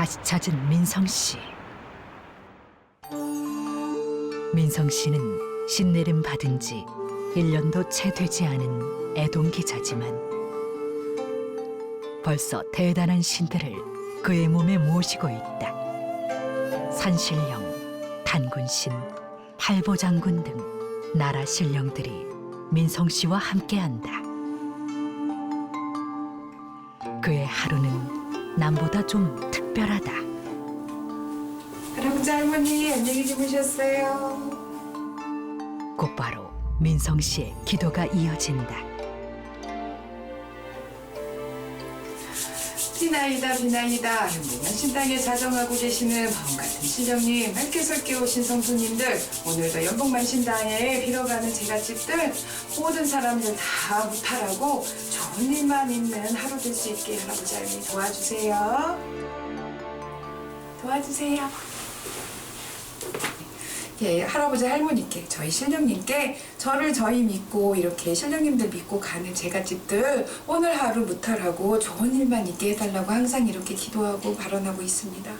다시 찾은 민성 씨. 민성 씨는 신내림 받은 지 1년도 채 되지 않은 애동 기자지만 벌써 대단한 신들을 그의 몸에 모시고 있다. 산신령, 단군신, 팔보장군 등 나라 신령들이 민성 씨와 함께한다. 그의 하루는 남보다 좀 특별하다. 할아버지 할머니 안녕히 주무셨어요. 곧바로 민성 씨의 기도가 이어진다. 비나이다 비나이다 행복한 신당에 자정하고 계시는 마음 같은 신령님 맑게설게 오신 성도님들 오늘도 연복만 신당에 빌어가는 제갓집들 모든 사람들 다 무탈하고 좋은 일만 있는 하루 될 수 있게 할아버지 할머니 도와주세요. 도와주세요. 예, 할아버지 할머니께 저희 신령님께 저를 저희 믿고 이렇게 신령님들 믿고 가는 제갓집들 오늘 하루 무탈하고 좋은 일만 있게 해달라고 항상 이렇게 기도하고 발언하고 있습니다.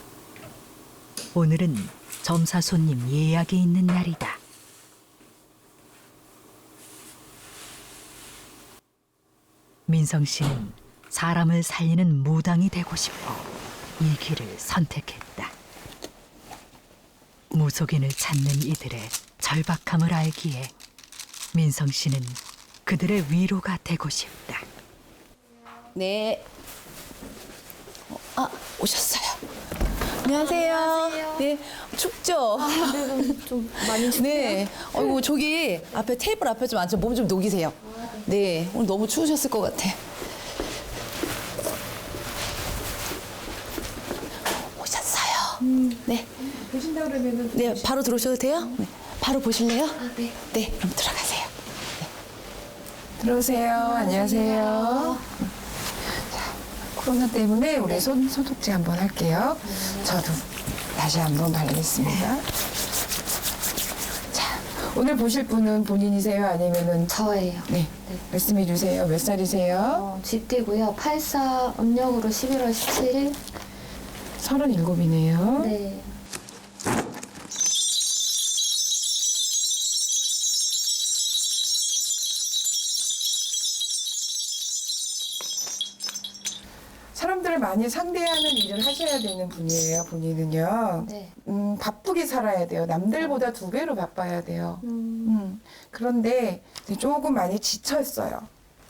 오늘은 점사 손님 예약이 있는 날이다. 민성 씨는 사람을 살리는 무당이 되고 싶어 이 길을 선택했다. 무속인을 찾는 이들의 절박함을 알기에 민성 씨는 그들의 위로가 되고 싶다. 네. 어, 아, 오셨어요. 안녕하세요. 네, 춥죠? 네, 좀, 좀 많이 춥네요. 네. 어이구, 저기 앞에 테이블 앞에 좀 앉아 몸 좀 녹이세요. 네, 오늘 너무 추우셨을 것 같아. 오셨어요. 네. 그러면은 네, 바로 들어오셔도 돼요? 네. 바로 보실래요? 네. 네, 그럼 들어가세요. 들어오세요. 안녕하세요. 자, 코로나 때문에 우리 손 소독제 한번 할게요. 저도 다시 한번 바르겠습니다. 자, 오늘 보실 분은 본인이세요? 아니면은 저예요. 네, 네. 말씀해 주세요. 몇 살이세요? 어, 집디고요. 84 음력으로 11월 17일. 37이네요. 네. 사람들을 많이 상대하는 일을 하셔야 되는 분이에요. 본인은요. 네. 음, 바쁘게 살아야 돼요. 남들보다 두 배로 바빠야 돼요. 음, 음, 그런데 조금 많이 지쳤어요.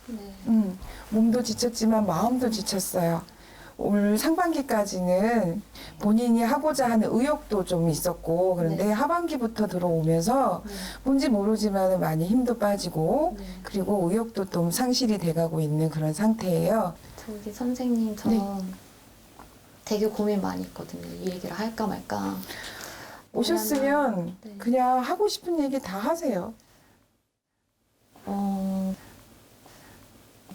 네. 음, 몸도 지쳤지만 마음도 지쳤어요. 올 상반기까지는 본인이 하고자 하는 의욕도 좀 있었고 그런데 네. 하반기부터 들어오면서 네. 뭔지 모르지만 많이 힘도 빠지고 네. 그리고 의욕도 좀 상실이 돼가고 있는 그런 상태예요. 저기 선생님, 저 네. 되게 고민 많이 했거든요. 이 얘기를 할까 말까. 오셨으면 네. 그냥 하고 싶은 얘기 다 하세요. 어,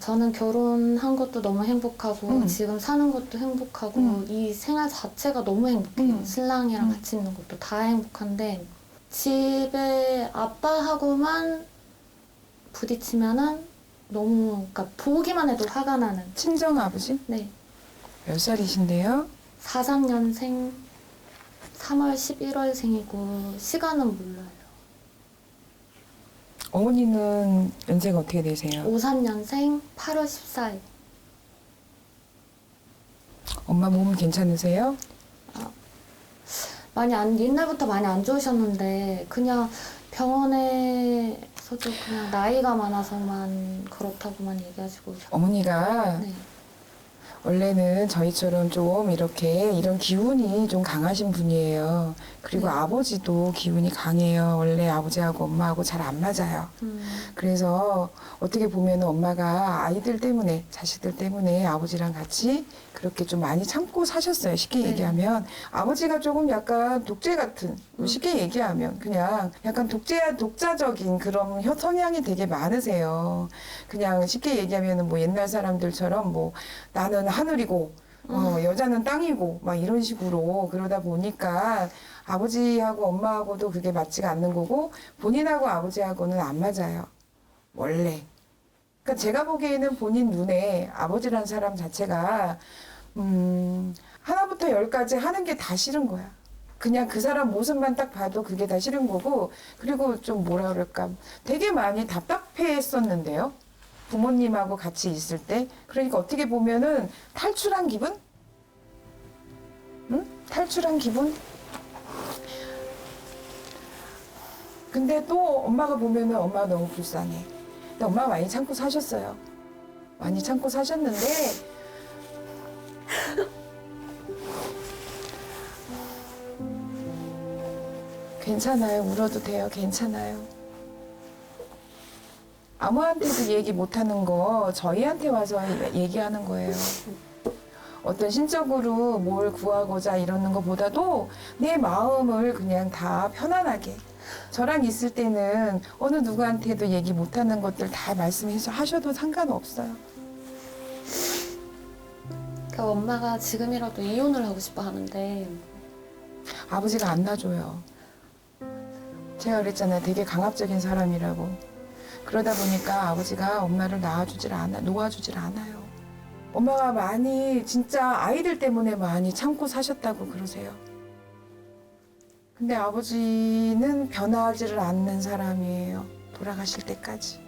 저는 결혼한 것도 너무 행복하고 음. 지금 사는 것도 행복하고 음. 이 생활 자체가 너무 행복해요. 음. 신랑이랑 음. 같이 있는 것도 다 행복한데 집에 아빠하고만 부딪히면은 너무 그러니까 보기만 해도 화가 나는. 친정 아버지 네. 몇 살이신데요? 43년생 3월 11월생이고 시간은 몰라요. 어머니는 연세가 어떻게 되세요? 53년생 8월 14일. 엄마 몸 괜찮으세요? 많이 안 옛날부터 많이 안 좋으셨는데 그냥 병원에 서도 그냥 나이가 많아서만 그렇다고만 얘기하시고 어머니가 네. 원래는 저희처럼 좀 이렇게 이런 기운이 좀 강하신 분이에요. 그리고 네. 아버지도 기운이 강해요. 원래 아버지하고 엄마하고 잘 안 맞아요. 음, 그래서 어떻게 보면 엄마가 아이들 때문에 자식들 때문에 아버지랑 같이 그렇게 좀 많이 참고 사셨어요. 쉽게 네. 얘기하면 아버지가 조금 약간 독재 같은 뭐 쉽게 얘기하면 그냥 약간 독재 독자적인 그런 혀- 성향이 되게 많으세요. 그냥 쉽게 얘기하면은 뭐 옛날 사람들처럼 뭐 나는 하늘이고 어, 여자는 땅이고 막 이런 식으로 그러다 보니까 아버지하고 엄마하고도 그게 맞지가 않는 거고 본인하고 아버지하고는 안 맞아요. 원래. 그러니까 제가 보기에는 본인 눈에 아버지란 사람 자체가 음, 하나부터 하나부터 열까지 하는 게 다 싫은 거야. 그냥 그 사람 모습만 딱 봐도 그게 다 싫은 거고 그리고 좀 뭐라 그럴까 되게 많이 답답해 했었는데요. 부모님하고 같이 있을 때 그러니까 어떻게 보면은 탈출한 기분? 응? 탈출한 기분? 근데 또 엄마가 보면은 엄마가 너무 불쌍해. 근데 엄마가 많이 참고 사셨어요. 많이 참고 사셨는데 괜찮아요. 울어도 돼요. 괜찮아요. 아무한테도 얘기 못하는 거 저희한테 와서 얘기하는 거예요. 어떤 신적으로 뭘 구하고자 이러는 것보다도 내 마음을 그냥 다 편안하게 저랑 있을 때는 어느 누구한테도 얘기 못하는 것들 다 말씀해서 하셔도 상관없어요. 그러니까 엄마가 지금이라도 이혼을 하고 싶어 하는데 아버지가 안 놔줘요. 제가 그랬잖아요. 되게 강압적인 사람이라고. 그러다 보니까 아버지가 엄마를 낳아주질 않아, 놓아주질 않아요. 엄마가 많이 진짜 아이들 때문에 많이 참고 사셨다고 그러세요. 근데 아버지는 변하지를 않는 사람이에요. 돌아가실 때까지.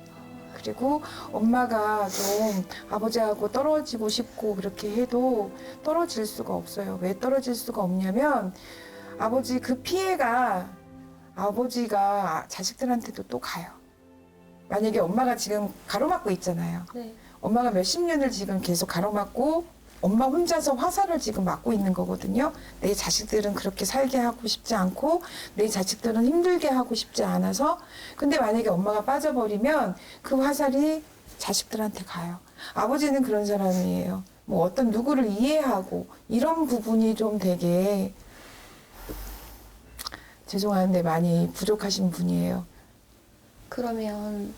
그리고 엄마가 좀 아버지하고 떨어지고 싶고 그렇게 해도 떨어질 수가 없어요. 왜 떨어질 수가 없냐면 아버지 그 피해가 아버지가 자식들한테도 또 가요. 만약에 엄마가 지금 가로막고 있잖아요. 네. 엄마가 몇십 년을 지금 계속 가로막고 엄마 혼자서 화살을 지금 맞고 있는 거거든요. 내 자식들은 그렇게 살게 하고 싶지 않고 내 자식들은 힘들게 하고 싶지 않아서 근데 만약에 엄마가 빠져버리면 그 화살이 자식들한테 가요. 아버지는 그런 사람이에요. 뭐 어떤 누구를 이해하고 이런 부분이 좀 되게 죄송한데 많이 부족하신 분이에요. 그러면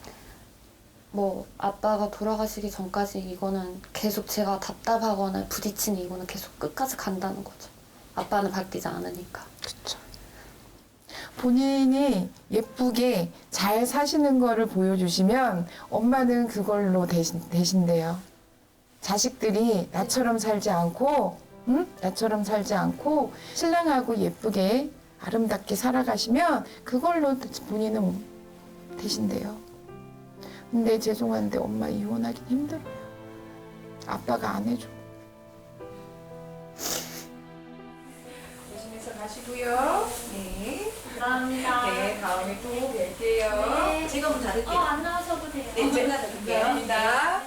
뭐 아빠가 돌아가시기 전까지 이거는 계속 제가 답답하거나 부딪히는 이거는 계속 끝까지 간다는 거죠. 아빠는 바뀌지 않으니까. 그쵸. 본인이 예쁘게 잘 사시는 거를 보여주시면 엄마는 그걸로 대신, 대신돼요. 자식들이 나처럼 살지 않고, 응? 나처럼 살지 않고, 신랑하고 예쁘게 아름답게 살아가시면 그걸로 본인은 대신돼요. 근데 죄송한데 엄마 이혼하기 힘들어요. 아빠가 안 해줘. 조심해서 가시고요. 네. 감사합니다. 네, 다음에 또 뵐게요. 지금 닫을게요. 어, 안 나오셔도 돼요. 네, 제가 감사합니다.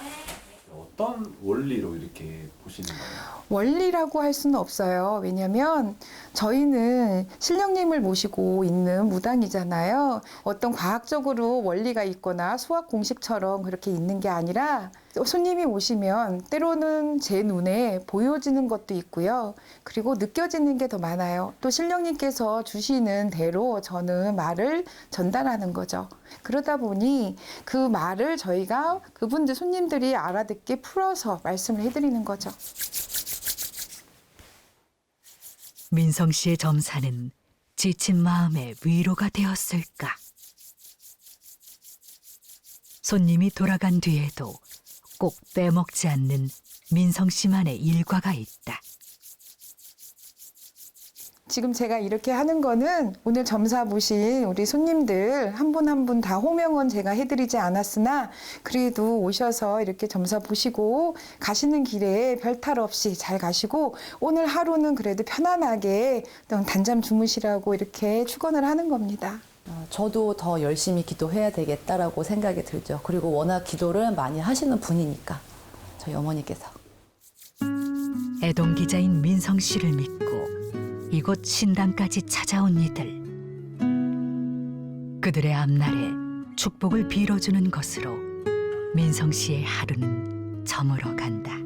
어떤 원리로 이렇게 보시는 거예요? 원리라고 할 수는 없어요. 왜냐면 저희는 신령님을 모시고 있는 무당이잖아요. 어떤 과학적으로 원리가 있거나 수학 공식처럼 그렇게 있는 게 아니라 손님이 오시면 때로는 제 눈에 보여지는 것도 있고요. 그리고 느껴지는 게 더 많아요. 또 신령님께서 주시는 대로 저는 말을 전달하는 거죠. 그러다 보니 그 말을 저희가 그분들 손님들이 알아듣게 풀어서 말씀을 해드리는 거죠. 민성 씨의 점사는 지친 마음에 위로가 되었을까? 손님이 돌아간 뒤에도 꼭 빼먹지 않는 민성 씨만의 일과가 있다. 지금 제가 이렇게 하는 거는 오늘 점사 보신 우리 손님들 한 분 한 분 다 호명은 제가 해드리지 않았으나 그래도 오셔서 이렇게 점사 보시고 가시는 길에 별탈 없이 잘 가시고 오늘 하루는 그래도 편안하게 단잠 주무시라고 이렇게 축원을 하는 겁니다. 어, 저도 더 열심히 기도해야 되겠다라고 생각이 들죠. 그리고 워낙 기도를 많이 하시는 분이니까 저희 어머니께서. 애동 기자인 민성 씨를 믿고 이곳 신당까지 찾아온 이들. 그들의 앞날에 축복을 빌어주는 것으로 민성 씨의 하루는 저물어 간다.